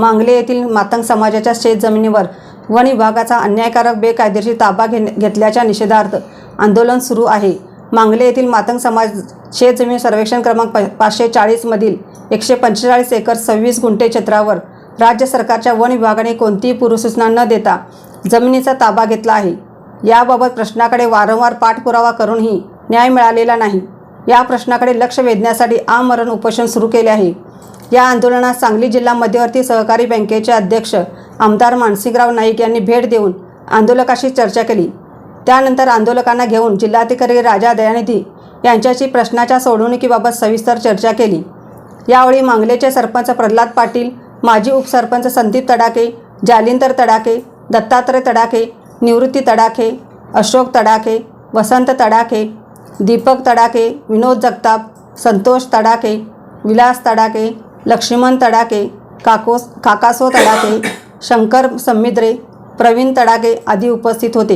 मांगले येथील मातंग समाजाच्या शेतजमिनीवर वन विभागाचा अन्यायकारक बेकायदेशीर ताबा घे घेतल्याच्या निषेधार्थ आंदोलन सुरू आहे. मांगले येथील मातंग समाज शेतजमीन सर्वेक्षण क्रमांक प पाचशे चाळीसमधील एकशे पंचेचाळीस एकर सव्वीस गुंठे क्षेत्रावर राज्य सरकारच्या वन विभागाने कोणतीही पूर्वसूचना न देता जमिनीचा ताबा घेतला आहे. याबाबत प्रश्नाकडे वारंवार पाठपुरावा करूनही न्याय मिळालेला नाही. या प्रश्नाकडे लक्ष वेधण्यासाठी आमरण उपोषण सुरू केले आहे. या आंदोलनात सांगली जिल्हा मध्यवर्ती सहकारी बँकेचे अध्यक्ष आमदार मानसिंगराव नाईक यांनी भेट देऊन आंदोलकाशी चर्चा केली. त्यानंतर आंदोलकांना घेऊन जिल्हाधिकारी राजा दयानिधी यांच्याशी प्रश्नाच्या सोडवणुकीबाबत सविस्तर चर्चा केली. यावेळी मांगलेचे सरपंच प्रल्हाद पाटील माजी उपसरपंच संदीप तडाके जालिंदर तडाके दत्तात्रय तडाके निवृत्ती तडाखे अशोक तडाखे वसंत तडाखे दीपक तडाके विनोद जगताप संतोष तडाके विलास तडाके लक्ष्मण तडाके काकोस काकासो तडाके शंकर समिद्रे प्रवीण तडाके आदी उपस्थित होते.